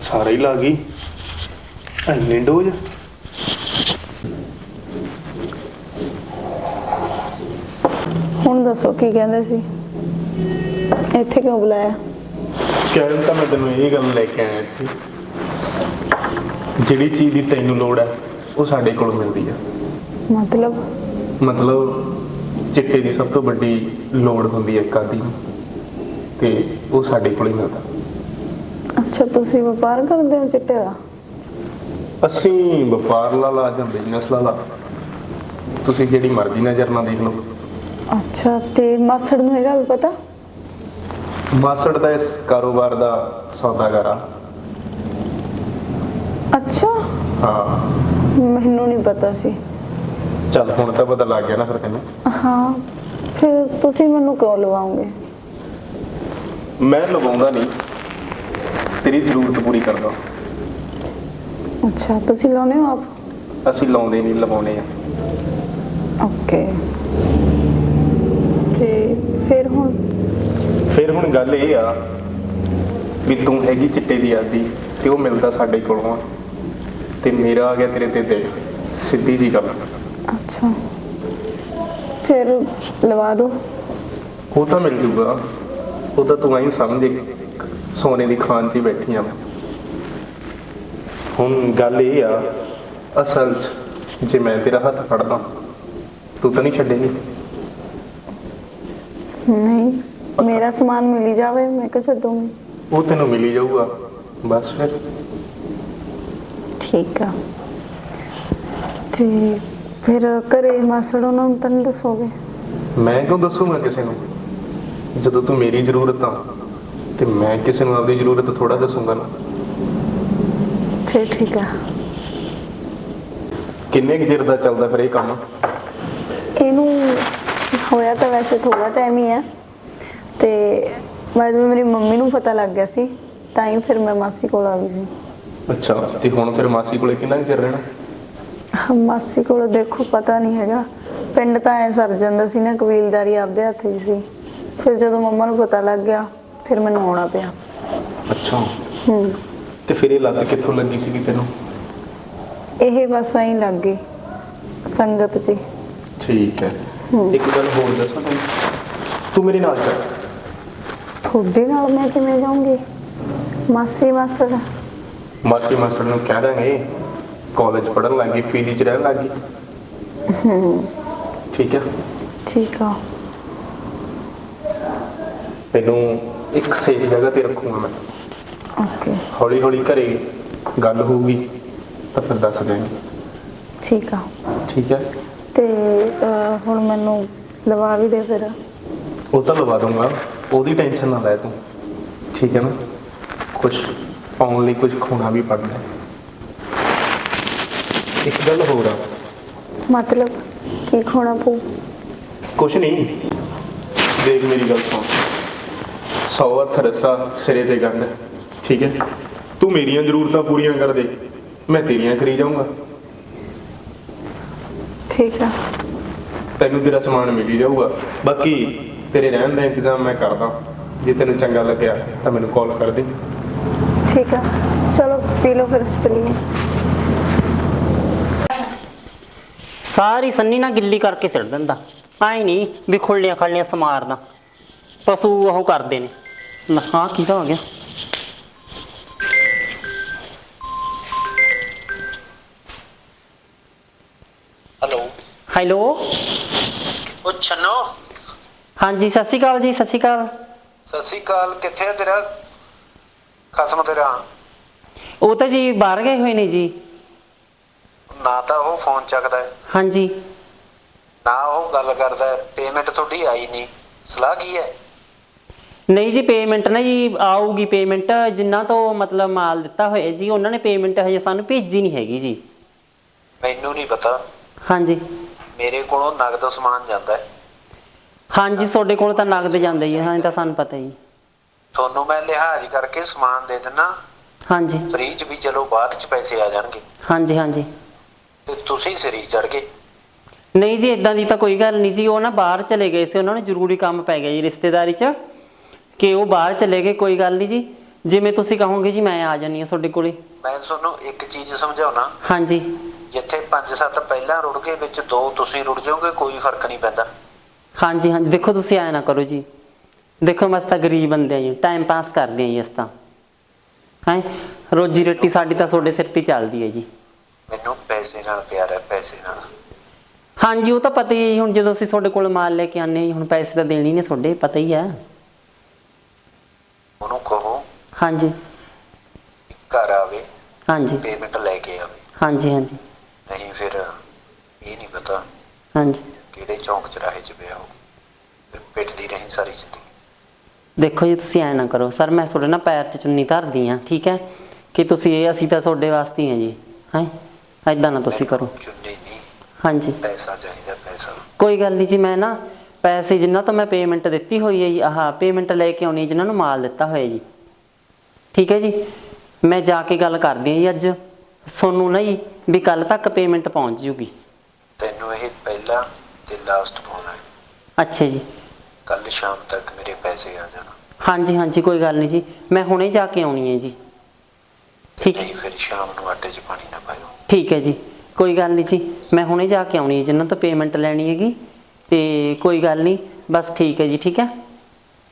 ਸਾਰਾ ਹੀ ਲਾ ਗਈ। ਐਨੇ ਡੋਜ? ਹੁਣ ਦੱਸੋ ਕੀ ਕਹਿੰਦੇ ਸੀ? ਇੱਥੇ ਕਿਉਂ ਬੁਲਾਇਆ? ਕਹਿਣ ਤਾਂ ਮੈਂ ਤੈਨੂੰ ਇਹ ਗੱਲ ਲੈ ਕੇ ਆਇਆ ਇੱਥੇ ਜਿਹੜੀ ਚੀਜ਼ ਦੀ ਤੈਨੂੰ ਲੋੜ ਹੈ ਉਹ ਸਾਡੇ ਕੋਲ ਮਿਲਦੀ ਹੈ ਮਤਲਬ? ਮਤਲਬ ਚਿੱਟੇ ਦੀ ਸਭ ਤੋਂ ਵੱਡੀ ਲੋੜ ਹੁੰਦੀ ਹੈ ਨੂੰ। ਤੇ ਉਹ ਸਾਡੇ ਕੋਲ ਹੀ ਮਿਲਦਾ। ਅੱਛਾ ਤੁਸੀਂ ਵਪਾਰ ਕਰਦੇ ਹੋ ਚਿੱਟੇ ਦਾ? ਅਸੀਂ ਵਪਾਰ ਲਾ ਲਾ ਜਾਂ ਬਿਜ਼ਨਸ ਲਾ ਲਾ। ਤੁਸੀਂ ਜਿਹੜੀ ਮਰਜ਼ੀ ਨਜ਼ਰ ਨਾਲ ਦੇਖ ਲਓ। ਅੱਛਾ ਤੇ ਮਾਸੜ ਨੂੰ ਇਹ ਗੱਲ ਪਤਾ? ਮਾਸੜ ਦਾ ਇਸ ਕਾਰੋਬਾਰ ਦਾ ਸੌਦਾਗਰ ਆ। ਅੱਛਾ? ਹਾਂ। ਮੈਨੂੰ ਨਹੀਂ ਪਤਾ ਸੀ। ਚੱਲ ਹੁਣ ਤਾਂ ਪਤਾ ਲੱਗ ਗਿਆ ਨਾ ਫਿਰ ਤੈਨੂੰ। ਹਾਂ ਫਿਰ ਤੁਸੀਂ ਮੈਨੂੰ ਕਿਉਂ ਲਵਾਓਗੇ? ਮੈਂ ਲਵਾਉਂਦਾ ਨਹੀਂ। ਤੇਰੀ ਜ਼ਰੂਰਤ ਪੂਰੀ ਕਰਦਾ। ਅੱਛਾ ਤੁਸੀਂ ਲਾਉਨੇ ਹੋ ਆਪ? ਅਸੀਂ ਲਾਉਂਦੇ ਨਹੀਂ ਲਵਾਉਣੇ ਆ ਓਕੇ। ਤੇ ਫਿਰ ਹੁਣ? ਫਿਰ ਹੁਣ ਗੱਲ ਇਹ ਆ ਵੀ ਤੂੰ ਹੈਗੀ ਚਿੱਟੇ ਦੀ ਆਦੀ ਤੇ ਉਹ ਮਿਲਦਾ ਸਾਡੇ ਕੋਲੋਂ ਆ। ਤੇ ਮੇਰਾ ਆ ਗਿਆ ਤੇਰੇ ਤੇ ਦਿਲ। ਸਿੱਧੀ ਜੀ ਗੱਲ। ਅੱਛਾ। ਫਿਰ ਲਵਾ ਦੋ। ਉਹ ਤਾਂ ਮਿਲ ਜੂਗਾ। ਉਹ ਤਾਂ ਤੂੰ ਐਂ ਸਮਝ ਸੋਨੇ ਦੀ ਖਾਨ 'ਚ ਹੀ ਬੈਠੀ ਆ। ਹੁਣ ਗੱਲ ਇਹ ਆ ਅਸਲ 'ਚ ਜੇ ਮੈਂ ਤੇਰਾ ਹੱਥ ਫੜਦਾ ਤੂੰ ਤਾਂ ਨਹੀਂ ਛੱਡੇਗੀ? ਨਹੀਂ। ਮੇਰਾ ਸਮਾਨ ਮਿਲ ਜਾਵੇ ਮੈਂ ਕਿਹਾ ਛੱਡੂੰਗੀ। ਉਹ ਤੈਨੂੰ ਮਿਲ ਜਾਊਗਾ। ਬਸ ਫਿਰ। ਠੀਕ ਆ। ਤੇ ਫਿਰ ਘਰੇ ਮਾਸੜ ਉਹਨਾਂ ਨੂੰ ਤਾਂ ਨਹੀਂ ਦੱਸੋਗੇ? ਮੈਂ ਕਿਉਂ ਦੱਸੂਗਾ ਕਿਸੇ ਨੂੰ? ਜਦੋਂ ਤੂੰ ਮੇਰੀ ਜ਼ਰੂਰਤ ਆ ਤੇ ਮੈਂ ਕਿਸੇ ਨੂੰ ਆਪਣੀ ਜ਼ਰੂਰਤ ਥੋੜਾ ਦੱਸੂਗਾ ਨਾ। ਫਿਰ ਠੀਕ ਆ। ਕਿੰਨੇ ਕੁ ਚਿਰ ਦਾ ਚੱਲਦਾ ਫਿਰ ਇਹ ਕੰਮ? ਇਹਨੂੰ ਹੋਇਆ ਤਾਂ ਵੈਸੇ ਥੋੜਾ ਟਾਈਮ ਹੀ ਆ। ਤੇ ਵਿੱਚ ਮੇਰੀ ਮੰਮੀ ਨੂੰ ਪਤਾ ਲੱਗ ਗਿਆ ਸੀ ਤਾਂ ਹੀ ਫਿਰ ਮੈਂ ਮਾਸੀ ਕੋਲ ਆ ਗਈ ਸੀ। ਅੱਛਾ ਤੇ ਹੁਣ ਫਿਰ ਮਾਸੀ ਕੋਲੇ ਕਿੰਨਾ ਕੁ ਚਿਰ ਰਹਿਣਾ? ਮਾਸੀ ਕੋਲ ਦੇਖੋ ਪਤਾ ਨਹੀਂ ਹੈਗਾ। ਪਿੰਡ ਤਾਂ ਐ ਸਰ ਜਾਂਦਾ ਸੀ ਨਾ ਕਬੀਲਦਾਰੀ ਆਪਦੇ ਹੱਥ 'ਚ ਸੀ। ਫਿਰ ਜਦੋਂ ਮੰਮਾ ਨੂੰ ਪਤਾ ਲੱਗ ਗਿਆ ਫਿਰ ਮੈਨੂੰ ਆਉਣਾ ਪਿਆ। ਅੱਛਾ। ਹੂੰ। ਤੇ ਫਿਰ ਇਹ ਲੱਤ ਕਿੱਥੋਂ ਲੱਗੀ ਸੀਗੀ ਤੈਨੂੰ? ਇਹ ਬਸ ਐਂ ਲੱਗ ਗਈ ਸੰਗਤ 'ਚ ਹੀ। ਠੀਕ ਹੈ। ਇੱਕ ਗੱਲ ਹੋਰ ਦੱਸਾਂ ਤੈਨੂੰ? ਤੂੰ ਮੇਰੇ ਨਾਲ ਚੱਲ। ਤੁਹਾਡੇ ਨਾਲ ਮੈਂ ਕਿਵੇਂ ਜਾਊਂਗੀ? ਮਾਸੀ ਮਾਸੜ। ਮਾਸੀ ਮਾਸੜ ਨੂੰ ਕਹਿ ਦਾਂਗੇ। ਕਾਲਜ ਪੜਨ ਲੱਗੀ ਪੀਜੀ ਚ ਰਹਿਣ ਲੱਗੀ ਠੀਕ ਹੈ। ਠੀਕ ਆ। ਤੈਨੂੰ ਇੱਕ ਸੇਫ ਜਗ੍ਹਾ ਤੇ ਰੱਖੂਗਾ ਮੈਂ। ਓਕੇ। ਹੌਲੀ ਹੌਲੀ ਘਰੇ ਗੱਲ ਹੋਊਗੀ ਤਾਂ ਫਿਰ ਦੱਸ ਦੇਂਗੇ ਠੀਕ ਆ। ਠੀਕ ਹੈ ਤੇ ਅਹ, ਹੁਣ ਮੈਨੂੰ ਲਵਾ ਵੀ ਦੇ ਫਿਰ। ਉਹ ਤਾਂ ਲਵਾ ਦੂੰਗਾ ਉਹਦੀ ਟੈਨਸ਼ਨ ਨਾ ਲੈ ਤੂੰ। ਠੀਕ ਹੈ ਨਾ? ਕੁਝ ਪਾਉਣ ਲਈ ਕੁਝ ਖੋਣਾ ਵੀ ਪੜਨਾ ਹੈ ਇੱਕ ਗੱਲ ਹੋਰ ਆ। ਮਤਲਬ ਕੀ ਖੋਣਾ ਪਊ? ਕੁਛ ਨਹੀਂ। ਦੇਖ ਮੇਰੀ ਗੱਲ ਸੁਣ। ਸੌ ਹੱਥ ਰਸਾ ਸਿਰੇ ਤੇ ਗੰਢ ਠੀਕ ਹੈ? ਤੂੰ ਮੇਰੀਆਂ ਜ਼ਰੂਰਤਾਂ ਪੂਰੀਆਂ ਕਰ ਦੇ। ਮੈਂ ਤੇਰੀਆਂ ਕਰੀ ਜਾਊਂਗਾ। ਠੀਕ ਆ। ਤੈਨੂੰ ਤੇਰਾ ਸਮਾਨ ਮਿਲ ਹੀ ਜਾਊਗਾ। ਬਾਕੀ ਤੇਰੇ ਰਹਿਣ ਦਾ ਇੰਤਜ਼ਾਮ ਮੈਂ ਕਰਦਾ। ਜੇ ਤੈਨੂੰ ਚੰਗਾ ਲੱਗਿਆ ਤਾਂ ਮੈਨੂੰ ਕਾਲ ਕਰ ਦੇ। ਠੀਕ ਆ। ਚਲੋ ਪੀ ਲਓ ਫਿਰ ਚਲੀਏ। ਸਾਰੀ ਸੰਨੀ ਨਾ ਗਿੱਲੀ ਕਰਕੇ ਸਿੱਟ ਦਿੰਦਾ। ਆਈ ਨਹੀਂ ਵੀ ਖੁੱਲੀਆਂ ਖੱਲੀਆਂ ਸਮਾਰਦਾ ਪਸ਼ੂ ਉਹ ਕਰਦੇ ਨੇ ਆਹ ਕਿਹਦਾ ਹੋ ਗਿਆ? ਹੈਲੋ। ਹੈਲੋ। ਉਹ ਛੰਨੋ। ਹਾਂਜੀ ਸਤਿ ਸ਼੍ਰੀ ਅਕਾਲ ਜੀ ਸਤਿ ਸ਼੍ਰੀ ਅਕਾਲ। ਸਤਿ ਸ੍ਰੀ ਅਕਾਲ ਕਿੱਥੇ ਆ ਤੇਰਾ? ਖਸਮ ਤੇਰਾ। ਉਹ ਤਾਂ ਜੀ ਬਾਹਰ ਗਏ ਹੋਏ ਨੇ ਜੀ। ਨਾ ਤਾਂ ਉਹ ਫੋਨ ਚੱਕਦਾ ਹੈ, ਹਾਂਜੀ। ਨਾ ਉਹ ਗੱਲ ਕਰਦਾ ਪੇਮੈਂਟ ਤੁਹਾਡੀ ਆਈ ਨਹੀਂ। ਸਲਾਹ ਕੀ ਹੈ? ਨਹੀਂ ਜੀ ਪੇਮੈਂਟ ਨਾ ਜੀ ਆਊਗੀ ਪੇਮੈਂਟ ਜਿੰਨਾ ਤੋਂ ਮਤਲਬ ਮਾਲ ਦਿੱਤਾ ਹੋਇਆ ਜੀ ਉਹਨਾਂ ਨੇ ਪੇਮੈਂਟ ਹਜੇ ਸਾਨੂੰ ਭੇਜੀ ਨਹੀਂ ਹੈਗੀ ਜੀ। ਮੈਨੂੰ ਨਹੀਂ ਪਤਾ। ਹਾਂਜੀ। ਮੇਰੇ ਕੋਲੋਂ ਨਗਦ ਸਮਾਨ ਜਾਂਦਾ ਹੈ। ਹਾਂਜੀ ਤੁਹਾਡੇ ਕੋਲ ਤਾਂ ਨਗਦ ਜਾਂਦਾ ਹੀ ਹੈ ਹਾਂ ਇਹ ਤਾਂ ਸਾਨੂੰ ਪਤਾ ਜੀ ਤੁਹਾਨੂੰ ਮੈਂ ਲਿਹਾਜ਼ ਕਰਕੇ ਸਮਾਨ ਦੇ ਦਿੰਨਾ। ਹਾਂਜੀ। ਫ੍ਰੀ ਚ ਵੀ ਚਲੋ ਬਾਅਦ ਚ ਪੈਸੇ ਆ ਜਾਣਗੇ। ਹਾਂਜੀ ਹਾਂਜੀ। ਤੇ ਤੁਸੀਂ ਸਰੀ ਚੜ ਗਏ? ਨਹੀਂ ਜੀ ਇਦਾਂ ਦੀ ਤਾਂ ਕੋਈ ਗੱਲ ਨਹੀਂ ਜੀ। ਉਹ ਨਾ ਬਾਹਰ ਚਲੇ ਗਏ ਸੀ। ਉਹਨਾਂ ਨੂੰ ਜ਼ਰੂਰੀ ਕੰਮ ਪੈ ਗਿਆ ਜੀ ਰਿਸ਼ਤੇਦਾਰੀ 'ਚ ਕਿ ਉਹ ਬਾਹਰ ਚਲੇ ਗਏ। ਕੋਈ ਗੱਲ ਨਹੀਂ ਜੀ। ਜਿਵੇਂ ਤੁਸੀਂ ਕਹੋਗੇ ਜੀ ਮੈਂ ਆ ਜਾਨੀ ਆ ਤੁਹਾਡੇ ਕੋਲੇ। ਮੈਂ ਤੁਹਾਨੂੰ ਇੱਕ ਚੀਜ਼ ਸਮਝਾਉਣਾ। ਹਾਂਜੀ। ਜਿੱਥੇ 5-7 ਪਹਿਲਾਂ ਰੁੜ ਗਏ ਵਿੱਚ ਦੋ ਤੁਸੀਂ ਰੁੜ ਜਾਓਗੇ ਕੋਈ ਫ਼ਰਕ ਨਹੀਂ ਪੈਂਦਾ। ਹਾਂਜੀ ਹਾਂਜੀ। ਦੇਖੋ ਤੁਸੀਂ ਐ ਨਾ ਕਰੋ ਜੀ। ਦੇਖੋ ਮਸ ਤਾਂ ਗਰੀਬ ਬੰਦੇ ਆ ਜੀ। ਟਾਈਮ ਪਾਸ ਕਰਦੇ ਆ ਜੀ ਇਸ ਤਾਂ। ਹੈ? ਰੋਜੀ ਰੋਟੀ ਸਾਡੀ ਤਾਂ ਤੁਹਾਡੇ ਸਿਰ ਤੇ ਚੱਲਦੀ ਹੈ ਜੀ। ਮੈਨੂੰ ਪੈਸੇ ਨਾਲ ਪਿਆਰ ਹੈ ਪੈਸੇ ਨਾਲ। ਹਾਂਜੀ ਉਹ ਤਾਂ ਪਤਾ ਹੀ ਹੁਣ ਜਦੋਂ ਅਸੀਂ ਤੁਹਾਡੇ ਕੋਲ ਮਾਲ ਲੈ ਕੇ ਆਨੇ ਹੁਣ ਪੈਸੇ ਤਾਂ ਦੇਣੇ ਨੇ ਤੁਹਾਡੇ ਪਤਾ ਹੀ ਹੈ। ਉਹਨੂੰ ਕਹੋ ਹਾਂਜੀ। ਘਰ ਆਵੇ ਹਾਂਜੀ। ਪੇਮੈਂਟ ਲੈ ਕੇ ਆਵੇ। ਹਾਂਜੀ ਹਾਂਜੀ। ਨਹੀਂ ਫਿਰ ਇਹ ਨਹੀਂ ਪਤਾ ਹਾਂਜੀ। ਕਿਹੜੇ ਚੌਂਕ ਚਰਾਹੇ 'ਚ ਪਿਆ ਹੋ ਫਿਰ ਪਿੱਟਦੀ ਰਹੀ ਸਾਰੀ ਜ਼ਿੰਦਗੀ। ਦੇਖੋ ਜੀ ਤੁਸੀਂ ਐ ਨਾ ਕਰੋ। ਸਰ ਮੈਂ ਤੁਹਾਡੇ ਨਾਲ ਪੈਰ 'ਚ ਚੁੰਨੀ ਧਰਦੀ ਆ ਠੀਕ ਹੈ? ਕਿ ਤੁਸੀਂ ਇਹ ਅਸੀਂ ਤਾਂ ਤੁਹਾਡੇ ਵਾਸਤੇ ਹੀ ਆ ਜੀ ਹੈ? ਐਦਾਂ ਨਾ ਤੁਸੀਂ ਕਰੋ। ਮੈਨੂੰ ਚੁੰਨੀ ਨਹੀਂ ਹਾਂਜੀ। ਪੈਸਾ ਚਾਹੀਦਾ ਪੈਸਾ। ਕੋਈ ਗੱਲ ਨਹੀਂ ਜੀ ਮੈਂ ਨਾ ਪੈਸੇ ਜਿੰਨਾ ਤੋਂ ਮੈਂ ਪੇਮੈਂਟ ਦਿੱਤੀ ਹੋਈ ਹੈ ਜੀ ਆਹ ਪੇਮੈਂਟ ਲੈ ਕੇ ਆਉਣੀ ਜਿਨ੍ਹਾਂ ਨੂੰ ਮਾਲ ਦਿੱਤਾ ਹੋਇਆ ਜੀ। ਠੀਕ ਹੈ ਜੀ? ਮੈਂ ਜਾ ਕੇ ਗੱਲ ਕਰਦੀ ਹਾਂ ਜੀ ਅੱਜ। ਸੋਨੂੰ ਨਾ ਜੀ ਵੀ ਕੱਲ ਤੱਕ ਪੇਮੈਂਟ ਪਹੁੰਚ ਜੂਗੀ। ਤੈਨੂੰ ਇਹ ਪਹਿਲਾ ਤੇ ਲਾਸਟ ਪਾਉਣਾ ਹੈ। ਅੱਛਾ ਜੀ। ਕੱਲ ਸ਼ਾਮ ਤੱਕ ਮੇਰੇ ਪੈਸੇ ਆ ਜਾਣ। ਹਾਂਜੀ ਹਾਂਜੀ ਕੋਈ ਗੱਲ ਨਹੀਂ ਜੀ। ਮੈਂ ਹੁਣੇ ਜਾ ਕੇ ਆਉਣੀ ਹੈ ਜੀ। ਠੀਕ। ਨਹੀਂ ਫਿਰ ਸ਼ਾਮ ਨੂੰ ਆਟੇ 'ਚ ਪਾਣੀ ਨਾ ਪਾਇਓ। ਠੀਕ ਹੈ ਜੀ ਕੋਈ ਗੱਲ ਨਹੀਂ ਜੀ ਮੈਂ ਹੁਣੇ ਜਾ ਕੇ ਆਉਣੀ ਹੈ ਜਿਨ੍ਹਾਂ ਤੋਂ ਪੇਮੈਂਟ ਲੈਣੀ ਹੈਗੀ ਤੇ ਕੋਈ ਗੱਲ ਨਹੀਂ ਬਸ ਠੀਕ ਹੈ ਜੀ ਠੀਕ ਹੈ?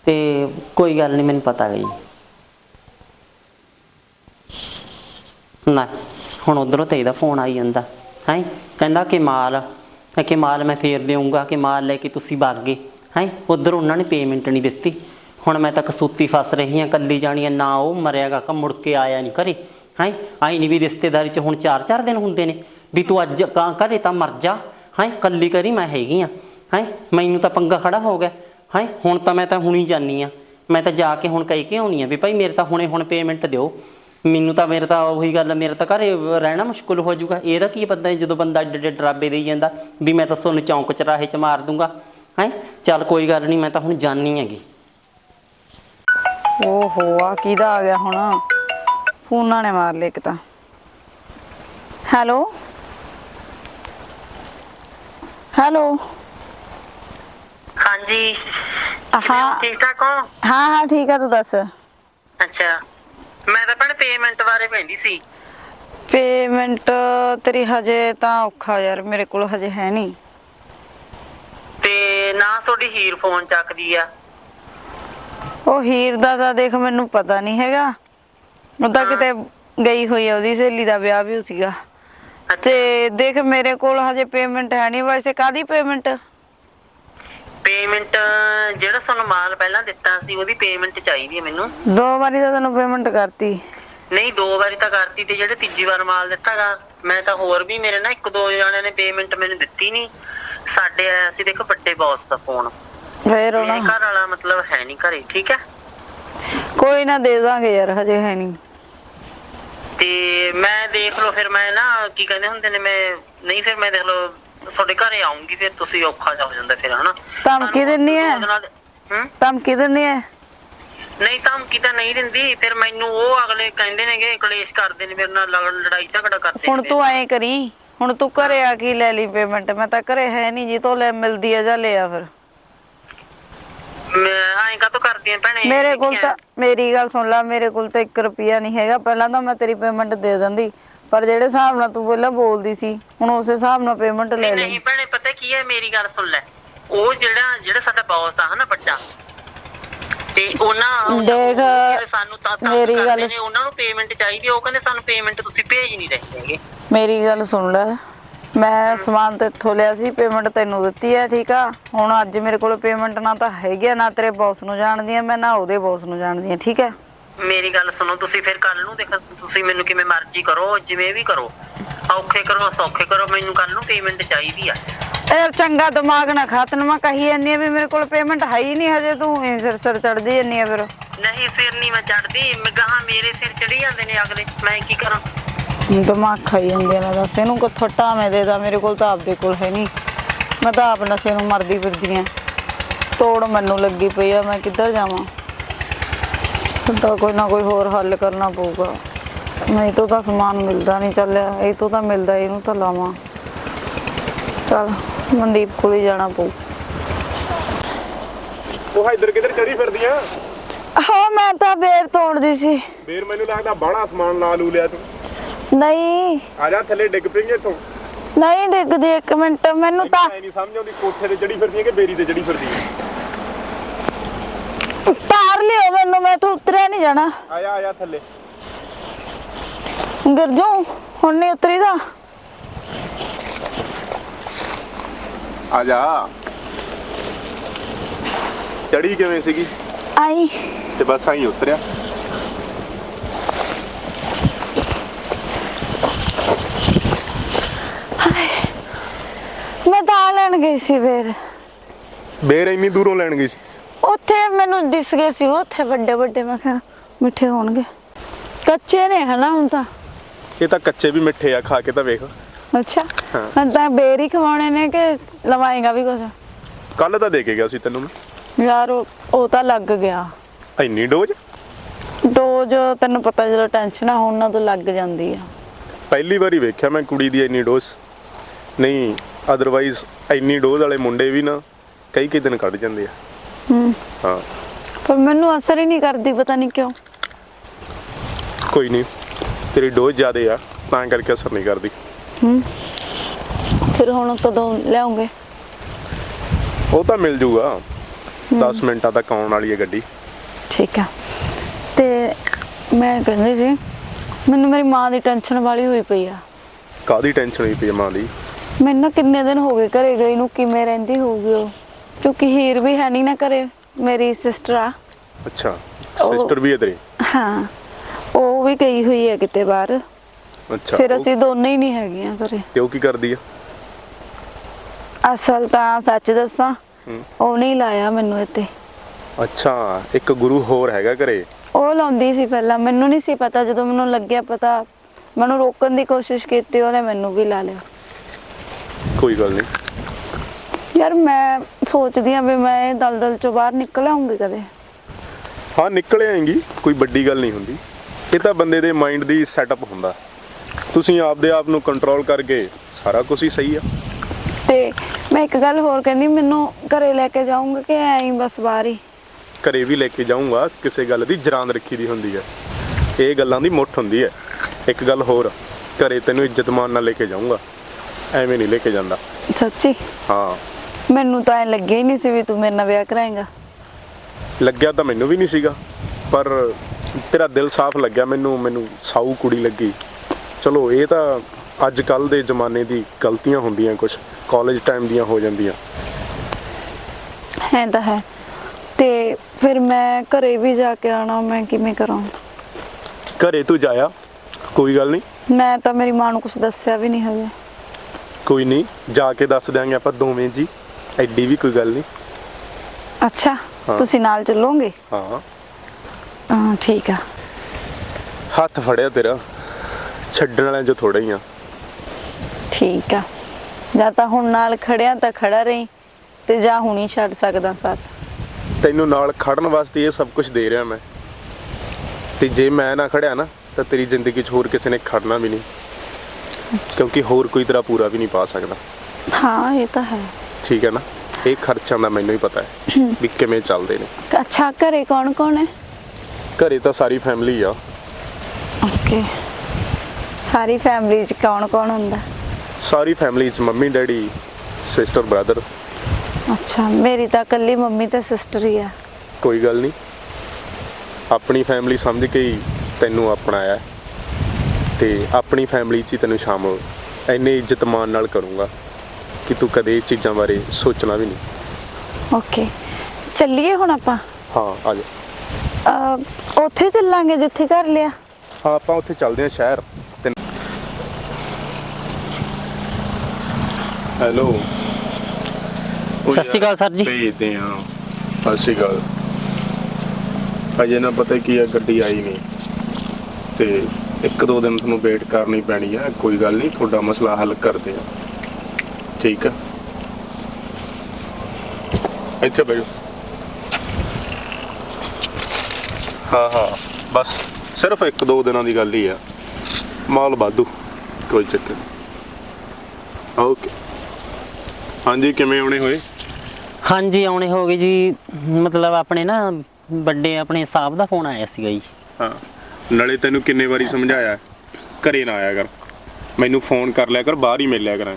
ਤੇ ਕੋਈ ਗੱਲ ਨਹੀਂ ਮੈਨੂੰ ਪਤਾ ਜੀ। ਨਾ ਹੁਣ ਉਧਰੋਂ ਤੇ ਇਹਦਾ ਫੋਨ ਆਈ ਜਾਂਦਾ ਹੈ? ਕਹਿੰਦਾ ਕਿ ਮਾਲ ਕਿ ਮਾਲ ਮੈਂ ਫੇਰ ਦੇਊਂਗਾ ਕਿ ਮਾਲ ਲੈ ਕੇ ਤੁਸੀਂ ਵਗ ਗਏ ਹੈ? ਉਧਰ ਉਹਨਾਂ ਨੇ ਪੇਮੈਂਟ ਨਹੀਂ ਦਿੱਤੀ। ਹੁਣ ਮੈਂ ਤਾਂ ਕਸੂਤੀ ਫਸ ਰਹੀ ਹਾਂ ਕੱਲੀ ਜਾਣੀ ਨਾ ਉਹ ਮਰਿਆਗਾ ਕਿ ਮੁੜ ਕੇ ਆਇਆ ਨਹੀਂ ਘਰੇ। ਹੈ? ਆਈ ਨਹੀਂ ਵੀ ਰਿਸ਼ਤੇਦਾਰੀ 'ਚ ਹੁਣ 4-4 ਦਿਨ ਹੁੰਦੇ ਨੇ। ਵੀ ਤੂੰ ਅੱਜ ਕਾਂ ਘਰੇ ਤਾਂ ਮਰ ਜਾ। ਹੈ? ਕੱਲੀ ਕਰੀ ਮੈਂ ਹੈਗੀ ਆ। ਹੈ? ਮੈਨੂੰ ਤਾਂ ਪੰਗਾ ਖੜਾ ਹੋ ਗਿਆ। ਹੈ? ਹੁਣ ਤਾਂ ਮੈਂ ਤਾਂ ਹੁਣੀ ਜਾਨੀ ਆ। ਮੈਂ ਤਾਂ ਜਾ ਕੇ ਹੁਣ ਕਹਿ ਕੇ ਆਉਣੀ ਆ ਵੀ ਭਾਈ ਮੇਰੇ ਤਾਂ ਹੁਣੇ ਹੁਣ ਪੇਮੈਂਟ ਦਿਓ। ਮੈਨੂੰ ਤਾਂ ਮੇਰੇ ਤਾਂ ਉਹੀ ਗੱਲ, ਮੇਰੇ ਤਾਂ ਘਰੇ ਰਹਿਣਾ ਮੁਸ਼ਕਲ ਹੋ ਜਾਊਗਾ। ਇਹਦਾ ਕੀ ਪਤਾ ਜਦੋਂ ਬੰਦਾ ਏਡੇ ਏਡੇ ਡਰਾਬੇ ਦੇਈ ਜਾਂਦਾ ਵੀ ਮੈਂ ਤਾਂ ਤੁਹਾਨੂੰ ਚੌਂਕ ਚਰਾਹੇ 'ਚ ਮਾਰ ਦੂੰਗਾ। ਹੈ? ਚੱਲ ਕੋਈ ਗੱਲ ਨਹੀਂ ਮੈਂ ਤਾਂ ਹੁਣ ਜਾਣੀ ਹੈਗੀ। ਓਹੋ ਆ ਕਿਹਦਾ ਆ ਗਿਆ ਹੁਣ? ਫੋਨਾਂ ਨੇ ਮਾਰ ਲਿਆ ਇੱਕ ਤਾਂ। ਹੈਲੋ? ਹੈਲੋ? ਹਾਂਜੀ। ਹਾਂ। ਠੀਕ ਠਾਕ ਹੋ? ਹਾਂ ਹਾਂ ਠੀਕ ਆ ਤੂੰ ਦੱਸ। ਅੱਛਾ। ਮੈਂ ਤਾਂ ਭੈਣ ਪੇਮੈਂਟ ਬਾਰੇ ਪੈਂਦੀ ਸੀ। ਪੇਮੈਂਟ ਤੇਰੀ ਹਜੇ ਤਾਂ ਔਖਾ ਯਾਰ ਮੇਰੇ ਕੋਲ ਹਜੇ ਹੈ ਨਹੀਂ। ਤੇ ਨਾ ਤੁਹਾਡੀ ਹੀਰ ਫੋਨ ਚੱਕਦੀ ਆ। ਉਹ ਹੀਰ ਦਾ ਤਾਂ ਦੇਖ ਮੈਨੂੰ ਪਤਾ ਨਹੀਂ ਹੈਗਾ। ਉਹ ਤਾਂ ਕਿਤੇ ਗਈ ਹੋਈ ਆ ਉਹਦੀ ਸਹੇਲੀ ਦਾ ਵਿਆਹ ਵੀ ਸੀਗਾ। ਤੇ ਦੇਖ ਮੇਰੇ ਕੋਲ ਹਜੇ ਪੇਮੈਂਟ ਹੈ ਨਹੀਂ ਵੈਸੇ ਕਾਦੀ ਪੇਮੈਂਟ ਪੇਮੈਂਟ ਜਿਹੜਾ ਤੁਹਾਨੂੰ ਮਾਲ ਪਹਿਲਾਂ ਦਿੱਤਾ ਸੀ ਉਹਦੀ ਪੇਮੈਂਟ ਚਾਹੀਦੀ ਹੈ ਮੈਨੂੰ। ਦੋ ਵਾਰੀ ਤਾਂ ਤੈਨੂੰ ਪੇਮੈਂਟ ਕਰਤੀ। ਨਹੀਂ ਦੋ ਵਾਰੀ ਤਾਂ ਕਰਤੀ ਤੇ ਜਿਹੜੇ ਤੀਜੀ ਵਾਰ ਮਾਲ ਦਿੱਤਾਗਾ ਮੈਂ ਤਾਂ ਹੋਰ ਵੀ ਮੇਰੇ ਨਾ ਇੱਕ ਦੋ ਜਣਿਆਂ ਨੇ ਪੇਮੈਂਟ ਮੈਨੂੰ ਦਿੱਤੀ ਨਹੀਂ ਸਾਡੇ ਆਇਆ ਸੀ ਦੇਖੋ ਵੱਡੇ ਬੌਸ ਦਾ ਫੋਨ ਫੇਰ ਉਹਨਾਂ ਘਰ ਵਾਲਾ ਮਤਲਬ ਹੈ ਨਹੀਂ ਘਰੇ ਠੀਕ ਹੈ? ਕੋਈ ਨਾ ਦੇ ਦਾਂਗੇ ਯਾਰ ਹਜੇ ਹੈ ਨਹੀਂ ਤੇ ਮੈਂ ਦੇਖ ਲਓ ਫਿਰ ਮੈਂ ਨਾ ਕੀ ਕਹਿੰਦੇ ਹੁੰਦੇ ਨੇ ਮੈਂ ਨਹੀਂ ਫਿਰ ਮੈਂ ਦੇਖ ਲਓ ਤੁਹਾਡੇ ਘਰੇ ਆਉਂਗੀ ਫਿਰ ਤੁਸੀਂ ਔਖਾ ਜਾ ਹੋ ਜਾਂਦਾ ਫਿਰ ਹਨਾ? ਧਮਕੀ ਦਿੰਨੀ ਨਾਲ- ਹੂੰ? ਧਮਕੀ ਦਿੰਨੀ ਐ ਨਹੀਂ ਧਮਕੀ ਤਾਂ ਨਹੀਂ ਦਿੰਦੀ ਫਿਰ ਮੈਨੂੰ ਉਹ ਅਗਲੇ ਕਹਿੰਦੇ ਨੇਗੇ ਕਲੇਸ਼ ਕਰਦੇ ਨੇ ਮੇਰੇ ਨਾਲ ਲੜਾਈ ਝਗੜਾ ਕਰਦੇ ਹੁਣ ਤੂੰ ਐਂ ਕਰੀ ਹੁਣ ਤੂੰ ਘਰੇ ਆ ਕੇ ਹੀ ਲੈ ਲਈ ਪੇਮੈਂਟ ਮੈਂ ਤਾਂ ਘਰੇ ਹੈ ਨਹੀਂ ਜੀ ਤੋਂ ਲੈ ਮਿਲਦੀ ਆ ਜਾਂ ਲਿਆ ਫਿਰ? ਮੈਂ ਐਂ ਕਾਤੋਂ ਕਰਦੀ ਆ ਭੈਣੇ? ਮੇਰੇ ਕੋਲ। ਤਾਂ ਮੇਰੀ ਗੱਲ ਸੁਣ ਲੈ ਮੇਰੇ ਕੋਲ ਤਾਂ 1 ਰੁਪਿਆ ਨਹੀਂ ਹੈਗਾ। ਪਹਿਲਾਂ ਤਾਂ ਮੈਂ ਤੇਰੀ ਪੇਮੈਂਟ ਦੇ ਦਿੰਦੀ। ਪਰ ਜਿਹੜੇ ਹਿਸਾਬ ਨਾਲ ਤੂੰ ਪਹਿਲਾਂ ਬੋਲਦੀ ਸੀ ਹੁਣ ਉਸੇ ਹਿਸਾਬ ਨਾਲ ਪੇਮੈਂਟ ਲੈ ਨਹੀਂ ਲਈ। ਨਹੀਂ ਭੈਣੇ ਪਤਾ ਕੀ ਹੈ? ਮੇਰੀ ਗੱਲ ਸੁਣ ਲੈ। ਉਹ ਜਿਹੜਾ ਜਿਹੜਾ ਸਾਡਾ ਬੌਸ ਆ ਹਨਾ ਵੱਡਾ ਤੇ ਉਹਨਾਂ ਉਹਨਾਂ- ਦੇਖ, ਉਹ ਜਿਹੜੇ ਸਾਨੂੰ ਤਾਂ ਤੰਗ ਮੇਰੀ ਗੱਲ- ਨੇ ਉਹਨਾਂ ਨੂੰ ਪੇਮੈਂਟ ਚਾਹੀਦੀ ਉਹ ਕਹਿੰਦੇ ਸਾਨੂੰ ਪੇਮੈਂਟ ਤੁਸੀਂ ਭੇਜ ਨਹੀਂ ਰਹੇ ਹੈਗੇ। ਮੇਰੀ ਗੱਲ ਸੁਣ ਲੈ। ਮੈਂ ਸਮਾਨ ਤੇ ਇੱਥੋਂ ਲਿਆ ਸੀ ਪੇਮੈਂਟ ਤੈਨੂੰ ਦਿੱਤੀ ਹੈ ਠੀਕ ਆ? ਹੁਣ ਅੱਜ ਮੇਰੇ ਕੋਲ ਪੇਮੈਂਟ ਨਾ ਤਾਂ ਹੈਗੀ ਆ ਨਾ ਤੇਰੇ ਬੌਸ ਨੂੰ ਜਾਣਦੀ ਆ ਮੈਂ ਨਾ ਉਹਦੇ ਬੌਸ ਨੂੰ ਜਾਣਦੀ ਆ ਠੀਕ ਹੈ ਮੇਰੀ ਗੱਲ ਸੁਣੋ ਤੁਸੀਂ ਫਿਰ ਕੱਲ ਨੂੰ ਦੇਖ ਤੁਸੀਂ ਮੈਨੂੰ ਕਿਵੇਂ ਮਰਜ਼ੀ ਕਰੋ ਜਿਵੇਂ ਵੀ ਕਰੋ। ਔਖੇ ਕਰੋ ਸੌਖੇ ਕਰੋ ਮੈਨੂੰ ਕੱਲ ਨੂੰ ਪੇਮੈਂਟ ਚਾਹੀਦੀ ਆ। ਇਹ ਚੰਗਾ ਦਿਮਾਗ ਨਾ ਖਾ ਤੈਨੂੰ ਮੈਂ ਕਹੀ ਜਾਂਦੀ ਆ ਵੀ ਮੇਰੇ ਕੋਲ ਪੇਮੈਂਟ ਹੈ ਹੀ ਨਹੀਂ ਹਜੇ ਤੂੰ ਹੀ ਸਿਰ ਸਿਰ ਚੜਦੀ ਜਾਂਦੀ ਆ ਫਿਰ। ਨਹੀਂ ਸਿਰ ਨਹੀਂ ਮੈਂ ਚੜਦੀ ਗਾਹਾਂ ਮੇਰੇ ਸਿਰ ਚੜੀ ਜਾਂਦੇ ਨੇ ਅਗਲੇ ਮੈਂ ਕੀ ਕਰਾਂ? ਦਿਮਾਗ ਖਾਈ ਜਾਂਦੀ ਮੈਂ ਦੱਸ ਇਹਨੂੰ ਕਿੱਥੋਂ ਟਾਵੇਂ ਦੇ ਦਾ ਮੇਰੇ ਕੋਲ ਤਾਂ ਆਪਦੇ ਕੋਲ ਹੈ ਨਹੀਂ। ਮੈਂ ਤਾਂ ਆਪ ਨਸ਼ੇ ਨੂੰ ਮਰਦੀ ਫਿਰਦੀ ਆ। ਤੋੜ ਮੈਨੂੰ ਲੱਗੀ ਪਈ ਆ ਮੈਂ ਕਿੱਧਰ ਜਾਵਾਂ? ਤਾਂ ਕੋਈ ਨਾ ਕੋਈ ਹੋਰ ਹੱਲ ਕਰਨਾ ਪਊਗਾ। ਨਹੀਂ ਤੋਂ ਤਾਂ ਸਮਾਨ ਮਿਲਦਾ ਨਹੀਂ ਚੱਲਿਆ ਇਹ ਤੋਂ ਤਾਂ ਮਿਲਦਾ ਇਹਨੂੰ ਤਾਂ ਲਾਵਾਂ। ਚੱਲ ਮਨਦੀਪ ਕੋਲ ਹੀ ਜਾਣਾ ਪਊ। ਉਹ ਇੱਧਰ ਕਿੱਧਰ ਚੜੀ ਫਿਰਦੀਆਂ ਹਾਂ ਮੈਂ ਤਾਂ ਬੇਰ ਤੋੜਦੀ ਸੀ। ਫੇਰ ਮੈਨੂੰ ਲੱਗਦਾ ਬਾਹਲਾ ਸਮਾਨ ਲਾ ਲੂ ਲਿਆ ਤੂੰ। ਨਹੀਂ। ਆ ਜਾ ਥੱਲੇ ਡਿੱਗ ਪਈਏ ਇੱਥੋਂ। ਨਹੀਂ ਡਿੱਗਦੀ ਇੱਕ ਮਿੰਟ ਮੈਨੂੰ ਤਾਂ ਨਹੀਂ ਸਮਝ ਆਉਂਦੀ ਕੋਠੇ ਤੇ ਚੜੀ ਫਿਰਦੀ ਹੈ ਕਿ ਬੇਰੀ ਤੇ ਚੜੀ ਫਿਰਦੀ ਹੈ। ਤਾਰ ਲਿਓ ਮੈਨੂੰ ਮੈਂ ਤਾਂ ਉਤਰਿਆ ਨਹੀਂ ਜਾਣਾ। ਆ ਜਾ ਆ ਜਾ ਥੱਲੇ। ਗਿਰ ਜਾਊਂ ਹੁਣ ਨਹੀਂ ਉਤਰੀਦਾ? ਆ ਜਾ। ਚੜੀ ਕਿਵੇਂ ਸੀਗੀ? ਆਈ। ਤੇ ਬਸ ਆਈ ਉਤਰਿਆ ਮੈਂ ਤਾਂ ਆ ਲੈਣ ਗਈ ਸੀ ਬੇਰ ਬੇਰ ਇੰਨੀ ਦੂਰੋਂ ਲੈਣ ਗਈ ਸੀ ਉੱਥੇ ਮੈਨੂੰ ਦਿਸ ਗਏ ਸੀ ਉੱਥੇ ਵੱਡੇ ਵੱਡੇ ਮੈਂ ਕਿਹਾ ਮਿੱਠੇ ਹੋਣਗੇ। ਕੱਚੇ ਨੇ ਹਨਾ ਹੁਣ ਤਾਂ। ਇਹ ਤਾਂ ਕੱਚੇ ਵੀ ਮਿੱਠੇ ਆ ਖਾ ਕੇ ਤਾਂ ਵੇਖ। ਅੱਛਾ। ਹਾਂ। ਤਾਂ ਬੇਰ ਹੀ ਖਵਾਉਣੇ ਨੇ ਕਿ ਲਵਾਏਗਾ ਵੀ ਕੁਝ ਕੱਲ ਤਾਂ ਦੇ ਕੇ ਗਿਆ ਸੀ ਤੈਨੂੰ ਮੈਂ। ਯਾਰ ਉਹ ਤਾਂ ਲੱਗ ਗਿਆ। ਇੰਨੀ ਡੋਜ਼? ਡੋਜ਼ ਤੈਨੂੰ ਪਤਾ ਜਦੋਂ ਟੈਨਸ਼ਨ ਆ ਉਹਨਾਂ ਤੋਂ ਲੱਗ ਜਾਂਦੀ ਆ। ਪਹਿਲੀ ਵਾਰੀ ਵੇਖਿਆ ਮੈਂ ਕੁੜੀ ਦੀ ਇੰਨੀ ਡੋਜ਼। ਨਹੀਂ ਅਦਰਵਾਈਜ਼ ਇੰਨੀ ਡੋਜ਼ ਵਾਲੇ ਮੁੰਡੇ ਵੀ ਨਾ ਕਈ ਕਈ ਦਿਨ ਕੱਢ ਜਾਂਦੇ ਆ। ਹੂੰ। ਹਾਂ। ਪਰ ਮੈਨੂੰ ਅਸਰ ਹੀ ਨਹੀਂ ਕਰਦੀ ਪਤਾ ਨਹੀਂ ਕਿਉਂ। ਕੋਈ ਨਹੀਂ ਤੇਰੀ ਡੋਜ਼ ਜ਼ਿਆਦੇ ਆ ਤਾਂ ਕਰਕੇ ਅਸਰ ਨਹੀਂ ਕਰਦੀ। ਹੂੰ। ਫਿਰ ਹੁਣ ਕਦੋਂ ਲਿਆਉਂਗੇ? ਉਹ ਤਾਂ ਮਿਲ ਜੂਗਾ। 10 ਮਿੰਟਾਂ ਤੱਕ ਆਉਣ ਵਾਲੀ ਹੈ ਗੱਡੀ। ਠੀਕ ਆ। ਤੇ ਮੈਂ ਕਹਿੰਦੀ ਸੀ ਮੈਨੂੰ ਮੇਰੀ ਮਾਂ ਦੀ ਟੈਨਸ਼ਨ ਵਾਲੀ ਹੋਈ ਪਈ ਆ। ਕਾਦੀ ਟੈਨਸ਼ਨ ਹੋਈ ਪਈ ਮਾਂ ਦੀ? ਮੈਨੂੰ ਨਾ ਕਿੰਨੇ ਦਿਨ ਹੋ ਗਏ ਘਰੇ ਗਈ ਨੂੰ ਕਿਵੇਂ ਰਹਿੰਦੀ ਹੋਊਗੀ ਉਹ? ਕਿਉਂਕਿ ਹੀਰ ਵੀ ਹੈ ਨਹੀਂ ਨਾ ਘਰੇ ਮੇਰੀ ਸਿਸਟਰ ਆ। ਅੱਛਾ ਉਹ- ਸਿਸਟਰ ਵੀ ਹੈ ਤੇਰੀ? ਹਾਂ ਉਹ ਵੀ ਗਈ ਹੋਈ ਹੈ ਕਿਤੇ ਬਾਹਰ। ਅੱਛਾ ਫਿਰ ਉਹ- ਅਸੀਂ ਦੋਨੇ ਹੀ ਨਹੀਂ ਹੈਗੀਆਂ ਘਰੇ। ਤੇ ਉਹ ਕੀ ਕਰਦੀ ਆ? ਅਸਲ ਤਾਂ ਸੱਚ ਦੱਸਾਂ ਹੂੰ। ਉਹ ਨਹੀਂ ਲਾਇਆ ਮੈਨੂੰ ਇੱਥੇ। ਅੱਛਾ ਇੱਕ ਗੁਰੂ ਹੋਰ ਹੈਗਾ ਘਰੇ? ਉਹ ਲਾਉਂਦੀ ਸੀ ਪਹਿਲਾਂ ਮੈਨੂੰ ਨਹੀਂ ਸੀ ਪਤਾ ਜਦੋਂ ਮੈਨੂੰ ਲੱਗਿਆ ਪਤਾ ਮੈਨੂੰ ਰੋਕਣ ਦੀ ਕੋਸ਼ਿਸ਼ ਕੀਤੀ ਉਹਨੇ ਮੈਨੂੰ ਵੀ ਲਾ ਲਿਆ। ਕੋਈ ਗੱਲ ਨਹੀਂ। ਯਾਰ ਮੈਂ ਸੋਚਦੀ ਆ ਵੀ ਮੈਂ ਇਹ ਦਲਦਲ ਚੋਂ ਬਾਹਰ ਨਿਕਲ ਆਉਂਗੀ ਕਦੇ। ਹਾਂ ਨਿਕਲ ਆਏਗੀ ਕੋਈ ਵੱਡੀ ਗੱਲ ਨਹੀਂ ਹੁੰਦੀ। ਇਹ ਤਾਂ ਬੰਦੇ ਦੇ ਮਾਈਂਡ ਦੀ ਸੈਟਅਪ ਹੁੰਦਾ। ਤੁਸੀਂ ਆਪਦੇ ਆਪ ਨੂੰ ਕੰਟਰੋਲ ਕਰਕੇ ਸਾਰਾ ਕੁਝ ਹੀ ਸਹੀ ਆ। ਤੇ ਮੈਂ ਇੱਕ ਗੱਲ ਹੋਰ ਕਹਿੰਦੀ ਮੈਨੂੰ ਘਰੇ ਲੈ ਕੇ ਜਾਊਂਗਾ ਕਿ ਐਂ ਹੀ ਬਸ ਬਾਹਰ ਹੀ? ਘਰੇ ਵੀ ਲੈ ਕੇ ਜਾਊਂਗਾ ਕਿਸੇ ਗੱਲ ਦੀ ਜਰਾਨ ਰੱਖੀ ਦੀ ਹੁੰਦੀ ਹੈ। ਇਹ ਗੱਲਾਂ ਦੀ ਮੁੱਠ ਹੁੰਦੀ ਹੈ। ਇੱਕ ਗੱਲ ਹੋਰ ਘਰੇ ਤੈਨੂੰ ਇੱਜ਼ਤ ਮਾਨ ਨਾਲ ਲੈ ਕੇ ਜਾਊਂਗਾ। ਐਵੇਂ ਨਹੀਂ ਲੈ ਕੇ ਜਾਂਦਾ। ਸੱਚੀ? ਹਾਂ। ਮੈਨੂੰ ਤਾਂ ਐ ਲੱਗਿਆ ਹੀ ਨਹੀਂ ਸੀ ਵੀ ਤੂੰ ਮੇਰੇ ਨਾਲ ਵਿਆਹ ਕਰਾਏਗਾ। ਲੱਗਿਆ ਤਾਂ ਮੈਨੂੰ ਵੀ ਨਹੀਂ ਸੀਗਾ ਪਰ ਤੇਰਾ ਦਿਲ ਸਾਫ਼ ਲੱਗਿਆ ਮੈਨੂੰ ਮੈਨੂੰ ਸਾਊ ਕੁੜੀ ਲੱਗੀ। ਚਲੋ ਇਹ ਤਾਂ ਅੱਜ ਕੱਲ ਦੇ ਜ਼ਮਾਨੇ ਦੀ ਗਲਤੀਆਂ ਹੁੰਦੀਆਂ ਕੁਝ ਕਾਲਜ ਟਾਈਮ ਦੀਆਂ ਹੋ ਜਾਂਦੀਆਂ। ਹੈ ਤਾਂ ਹੈ। ਤੇ ਫਿਰ ਮੈਂ ਘਰੇ ਵੀ ਜਾ ਕੇ ਆਣਾ ਮੈਂ ਕਿਵੇਂ ਕਰਾਂ? ਘਰੇ ਤੂੰ ਜਾਇਆ ਕੋਈ ਗੱਲ ਨਹੀਂ। ਮੈਂ ਤਾਂ ਮੇਰੀ ਮਾਂ ਨੂੰ ਕੁਝ ਦੱਸਿਆ ਵੀ ਨਹੀਂ ਹਜੇ। ਕੋਈ ਨਹੀਂ ਜਾ ਕੇ ਦੱਸ ਦਿਆਂਗੇ ਆਪਾਂ ਦੋਵੇਂ ਜੀ। ਐਡੀ ਵੀ ਕੋਈ ਗੱਲ ਨਹੀਂ। ਅੱਛਾ ਹਾਂ। ਤੁਸੀਂ ਨਾਲ ਚੱਲੋਗੇ? ਹਾਂ। ਹਾਂ ਠੀਕ ਆ। ਹੱਥ ਫੜਿਆ ਤੇਰਾ। ਛੱਡਣ ਵਾਲਿਆਂ ਚ ਥੋੜਾ ਹੀ ਆ। ਠੀਕ ਆ। ਜਾਂ ਤਾਂ ਹੁਣ ਨਾਲ ਖੜਿਆ ਤਾਂ ਖੜਾ ਰਹੀ ਤੇ ਜਾਂ ਹੁਣੀ ਛੱਡ ਸਕਦਾ ਸਾਥ। ਤੈਨੂੰ ਨਾਲ ਖੜਨ ਵਾਸਤੇ ਇਹ ਸਭ ਕੁਝ ਦੇ ਰਿਹਾ ਮੈਂ। ਤੇ ਜੇ ਮੈਂ ਨਾ ਖੜਿਆ ਨਾ ਤਾਂ ਤੇਰੀ ਜ਼ਿੰਦਗੀ 'ਚ ਹੋਰ ਕਿਸੇ ਨੇ ਖੜਨਾ ਵੀ ਨਹੀਂ। ਕਿਉਂਕਿ ਹੋਰ ਕੋਈ ਤੇਰਾ ਪੂਰਾ ਵੀ ਨਹੀਂ ਪਾ ਸਕਦਾ। ਹਾਂ ਇਹ ਤਾਂ ਹੈ। ਠੀਕ ਹੈ ਨਾ? ਇਹ ਖਰਚਿਆਂ ਦਾ ਮੈਨੂੰ ਹੀ ਪਤਾ ਹੈ ਵੀ ਕਿਵੇਂ ਚੱਲਦੇ ਨੇ। ਅੱਛਾ ਘਰੇ ਕੌਣ ਕੌਣ ਹੈ? ਘਰੇ ਤਾਂ ਸਾਰੀ ਫੈਮਿਲੀ ਆ। ਓਕੇ ਸਾਰੀ ਫੈਮਿਲੀ ਚ ਕੌਣ ਕੌਣ ਹੁੰਦਾ? ਸਾਰੀ ਫੈਮਿਲੀ 'ਚ ਮੰਮੀ ਡੈਡੀ ਸਿਸਟਰ ਬ੍ਰਦਰ ਅੱਛਾ ਮੇਰੀ ਤਾਂ ਇਕੱਲੀ ਮੰਮੀ ਤੇ ਸਿਸਟਰ ਹੀ ਆ। ਕੋਈ ਗੱਲ ਨਹੀਂ। ਆਪਣੀ ਫੈਮਿਲੀ ਸਮਝ ਕੇ ਹੀ ਤੈਨੂੰ ਅਪਣਾਇਆ ਤੇ ਆਪਣੀ ਫੈਮਿਲੀ 'ਚ ਹੀ ਤੈਨੂੰ ਸ਼ਾਮਲ ਐਨੇ ਇੱਜ਼ਤ ਮਾਨ ਨਾਲ ਕਰੂੰਗਾ ਕਿ ਤੂੰ ਕਦੇ ਇਹ ਚੀਜ਼ਾਂ ਬਾਰੇ ਸੋਚਣਾ ਵੀ ਨਹੀਂ। ਓਕੇ ਚੱਲੀਏ ਹੁਣ ਆਪਾਂ? ਹਾਂ ਆ ਜਾ। ਅਹ, ਉੱਥੇ ਚੱਲਾਂਗੇ ਜਿੱਥੇ ਘਰ ਲਿਆ। ਹਾਂ ਆਪਾਂ ਉੱਥੇ ਚੱਲਦੇ ਹਾਂ ਸ਼ਹਿਰ। ਹੈਲੋ। ਸਤਿ ਸ਼੍ਰੀ ਅਕਾਲ ਸਰ ਜੀ। ਭੇਜਦੇ ਹਾਂ। ਸਤਿ ਸ਼੍ਰੀ ਅਕਾਲ। ਅਜੇ ਨਾ ਪਤਾ ਕੀ ਹੈ ਗੱਡੀ ਆਈ ਨਹੀਂ। ਤੇ ਇੱਕ ਦੋ ਦਿਨ ਤੁਹਾਨੂੰ ਵੇਟ ਕਰਨੀ ਪੈਣੀ ਆ ਕੋਈ ਗੱਲ ਨਹੀਂ ਤੁਹਾਡਾ ਮਸਲਾ ਹੱਲ ਕਰਦੇ ਆ। ਠੀਕ ਆ? ਇੱਥੇ ਬੈਠੋ ਹਾਂ ਹਾਂ ਬਸ ਸਿਰਫ ਇੱਕ ਦੋ ਦਿਨਾਂ ਦੀ ਗੱਲ ਹੀ ਆ। ਮਾਲ ਵਾਧੂ ਕੋਈ ਚੱਕਰ ਓਕੇ। ਹਾਂਜੀ ਕਿਵੇਂ ਆਉਣੇ ਹੋਏ? ਹਾਂਜੀ ਆਉਣੇ ਹੋ ਗਏ ਜੀ। ਮਤਲਬ ਆਪਣੇ ਨਾ ਵੱਡੇ ਆਪਣੇ ਸਾਹਿਬ ਦਾ ਫੋਨ ਆਇਆ ਸੀਗਾ ਜੀ। ਹਾਂ। ਨਾਲੇ ਤੈਨੂੰ ਕਿੰਨੇ ਵਾਰੀ ਸਮਝਾਇਆ ਘਰੇ ਨਾ ਆਇਆ ਕਰ। ਮੈਨੂੰ ਫੋਨ ਕਰ ਲਿਆ ਕਰ ਬਾਹਰ ਹੀ ਮਿਲ ਲਿਆ ਕਰਾਂ।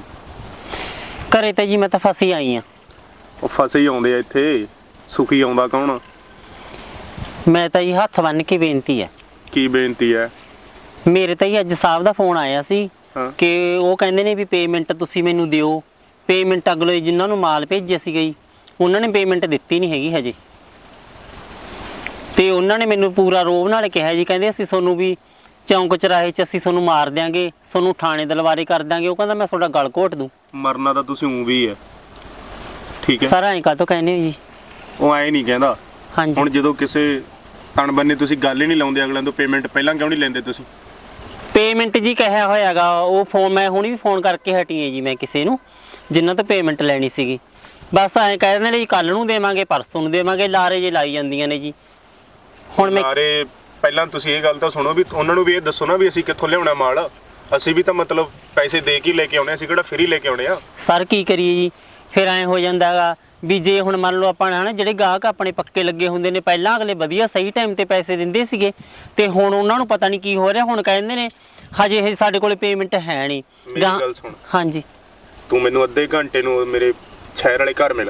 ਘਰੇ ਤੇ ਜੀ ਮੈਂ ਤਾਂ ਫਸੀ ਆਈ ਆ। ਉਹ ਫਸੇ ਹੀ ਆਉਂਦੇ ਆ ਇੱਥੇ ਸੁਖੀ ਆਉਂਦਾ ਕੌਣ? ਮੈਂ ਤਾਂ ਜੀ ਹੱਥ ਬੰਨ ਕੇ ਬੇਨਤੀ ਹੈ ਕੀ ਬੇਨਤੀ ਹੈ ਮੇਰੇ ਤਾਂ ਜੀ ਅੱਜ ਸਾਹਿਬ ਦਾ ਫੋਨ ਆਇਆ ਸੀ ਹਾਂ। ਕਿ ਉਹ ਕਹਿੰਦੇ ਨੇ ਵੀ ਪੇਮੈਂਟ ਤੁਸੀਂ ਮੈਨੂੰ ਦਿਓ। ਪੇਮੈਂਟ ਅਗਲੇ ਜਿਨ੍ਹਾਂ ਨੂੰ ਮਾਲ ਭੇਜਿਆ ਸੀਗਾ ਜੀ ਉਹਨਾਂ ਨੇ ਪੇਮੈਂਟ ਦਿੱਤੀ ਨਹੀਂ ਹੈਗੀ ਹਜੇ। ਤੇ ਉਹਨਾਂ ਨੇ ਮੈਨੂੰ ਪੂਰਾ ਰੋਬ ਨਾਲ ਕਿਹਾ ਜੀ ਕਹਿੰਦੇ ਅਸੀਂ ਤੁਹਾਨੂੰ ਵੀ ਚੌਂਕ ਚਰਾਹੇ 'ਚ ਅਸੀਂ ਤੁਹਾਨੂੰ ਮਾਰ ਦਿਆਂਗੇ ਤੁਹਾਨੂੰ ਥਾਣੇ ਦਲਵਾਰੇ ਕਰ ਦਾਂਗੇ ਉਹ ਕਹਿੰਦਾ ਮੈਂ ਤੁਹਾਡਾ ਗਲ ਘੋਟ ਦੂੰ। ਮਰਨਾ ਤਾਂ ਤੁਸੀਂ ਉਂ ਵੀ ਹੈ। ਠੀਕ ਹੈ। ਸਰ ਐਂ ਕਾਹਤੋਂ ਕਹਿੰਦੇ ਹੋ ਜੀ? ਉਹ ਐ ਨਹੀਂ ਕਹਿੰਦਾ। ਹਾਂਜੀ। ਹੁਣ ਜਦੋਂ ਕਿਸੇ ਤਣ ਬੰਨੇ ਤੁਸੀਂ ਗੱਲ ਹੀ ਨਹੀਂ ਲਾਉਂਦੇ ਅਗਲਿਆਂ ਤੋਂ ਪੇਮੈਂਟ ਪਹਿਲਾਂ ਕਿਉਂ ਨਹੀਂ ਲੈਂਦੇ ਤੁਸੀਂ? ਪੇਮੈਂਟ ਜੀ ਕਹਿਆ ਹੋਇਆਗਾ ਉਹ ਫੋਨ ਮੈਂ ਹੁਣੀ ਵੀ ਫੋਨ ਕਰਕੇ ਹਟੀ ਹਾਂ ਜੀ ਮੈਂ ਕਿਸੇ ਨੂੰ ਜਿੰਨਾਂ ਤੋਂ ਪੇਮੈਂਟ ਲੈਣੀ ਸੀਗੀ। ਬਸ ਐਂ ਕਹਿ ਨੇ ਜੀ ਕੱਲ ਨੂੰ ਦੇਵਾਂਗੇ ਪਰਸੋਂ ਨੂੰ ਦੇਵਾਂਗੇ ਲਾਰੇ ਜੇ ਲਾਈ ਜਾਂਦੀਆਂ ਨੇ ਜੀ। ਹੁਣ ਮੈਂ ਪਹਿਲਾਂ ਤੁਸੀਂ ਇਹ ਗੱਲ ਤਾਂ ਸੁਣੋ ਵੀ ਉਹਨਾਂ ਨੂੰ ਵੀ ਇਹ ਦੱਸੋ ਨਾ ਵੀ ਅਸੀਂ ਕਿੱਥੋਂ ਲਿਆਉਣਾ ਮਾਲ। ਅਸੀਂ ਵੀ ਤਾਂ ਮਤਲਬ ਪੈਸੇ ਦੇ ਕੇ ਹੀ ਲੈ ਕੇ ਆਉਣੇ ਅਸੀਂ ਕਿਹੜਾ ਫ੍ਰੀ ਲੈ ਕੇ ਆਉਣੇ ਆ? ਸਰ ਕੀ ਕਰੀਏ ਜੀ? ਫਿਰ ਐਂ ਹੋ ਜਾਂਦਾਗਾ ਵੀ ਜੇ ਹੁਣ ਮੰਨ ਲਓ ਆਪਾਂ ਹਨਾ ਜਿਹੜੇ ਗਾਹਕ ਆਪਣੇ ਪੱਕੇ ਲੱਗੇ ਹੁੰਦੇ ਨੇ ਪਹਿਲਾਂ ਅਗਲੇ ਵਧੀਆ ਸਹੀ ਟਾਈਮ ਤੇ ਪੈਸੇ ਦਿੰਦੇ ਸੀਗੇ ਤੇ ਹੁਣ ਉਹਨਾਂ ਨੂੰ ਪਤਾ ਨਹੀਂ ਕੀ ਹੋ ਰਿਹਾ ਹੁਣ ਕਹਿੰਦੇ ਨੇ ਹਜੇ ਇਹ ਸਾਡੇ ਕੋਲੇ ਪੇਮੈਂਟ ਹੈ ਨਹੀਂ। ਮੇਰੀ ਗਾਹ- ਗੱਲ ਸੁਣ। ਹਾਂਜੀ। ਤੂੰ ਮੈਨੂੰ ਅੱਧੇ ਘੰਟੇ ਨੂੰ ਮੇਰੇ ਸ਼ਹਿਰ ਵਾਲੇ ਘਰ ਮਿਲ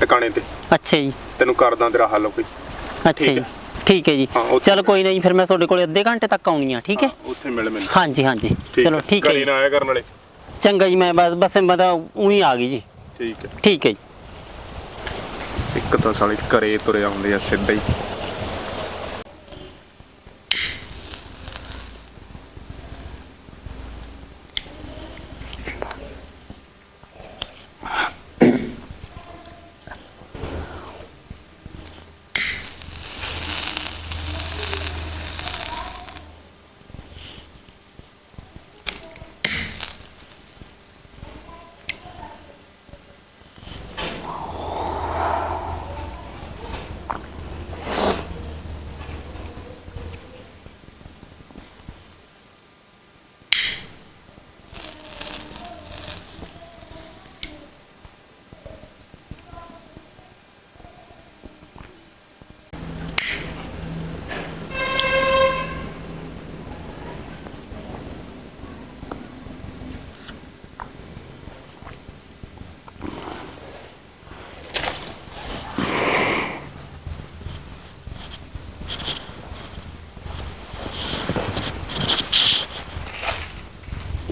ਟਿਕਾਣੇ ਤੇ। ਅੱਛਾ ਜੀ। ਤੈਨੂੰ ਕਰਦਾ ਤੇਰਾ ਹੱਲ ਕੋਈ। ਅੱਛਾ ਠੀਕ ਜੀ। ਹੈ। ਠੀਕ ਹੈ ਜੀ। ਹਾਂ, ਉੱਥੇ ਚਲ ਕੋਈ ਨਹੀਂ ਫਿਰ ਮੈਂ ਤੁਹਾਡੇ ਕੋਲੇ ਅੱਧੇ ਘੰਟੇ ਤੱਕ ਆਉਣੀ ਆ ਠੀਕ ਹੈ? ਹਾਂ, ਉੱਥੇ ਮਿਲ ਮੈਨੂੰ। ਹਾਂਜੀ ਹਾਂਜੀ। ਚਲੋ ਠੀਕ ਹੈ ਘਰੇ ਜੀ। ਨਾ ਆਇਆ ਕਰਨ ਵਾਲੇ। ਚੰਗਾ ਜੀ ਮੈਂ ਬਸ ਬਸ ਮੈਂ ਤਾਂ ਉਹੀ ਆ ਗਈ ਜੀ। ਠੀਕ ਹੈ। ਠੀਕ ਹੈ ਜੀ। ਇੱਕ ਤਾਂ ਸਾਲੇ ਘਰੇ ਤੁਰੇ ਆਉਂਦੇ ਆ ਸਿੱਧਾ ਹੀ।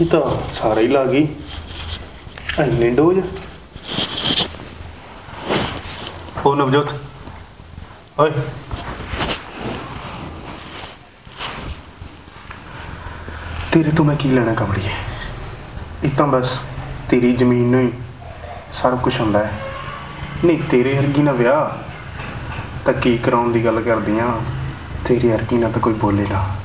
ਇਹ ਤਾਂ ਸਾਰੇ ਹੀ ਲਾ ਗਈ। ਐਨੇ ਡੋਜ। ਉਹ ਨਵਜੋਤ? ਓਏ। ਤੇਰੇ ਤੋਂ ਮੈਂ ਕੀ ਲੈਣਾ ਕਮੜੀਏ ਇਹ ਤਾਂ ਬਸ ਤੇਰੀ ਜ਼ਮੀਨ ਨੂੰ ਹੀ ਸਾਰਾ ਕੁਝ ਹੁੰਦਾ ਹੈ। ਨਹੀਂ, ਤੇਰੇ ਵਰਗੀ ਨਾ ਵਿਆਹ। ਤਾਂ ਕੀ ਕਰਾਉਣ ਦੀ ਗੱਲ ਕਰਦੀਆਂ ਤੇਰੀ ਵਰਗੀ ਨਾਲ ਤਾਂ ਕੋਈ ਬੋਲੇ ਨਾ।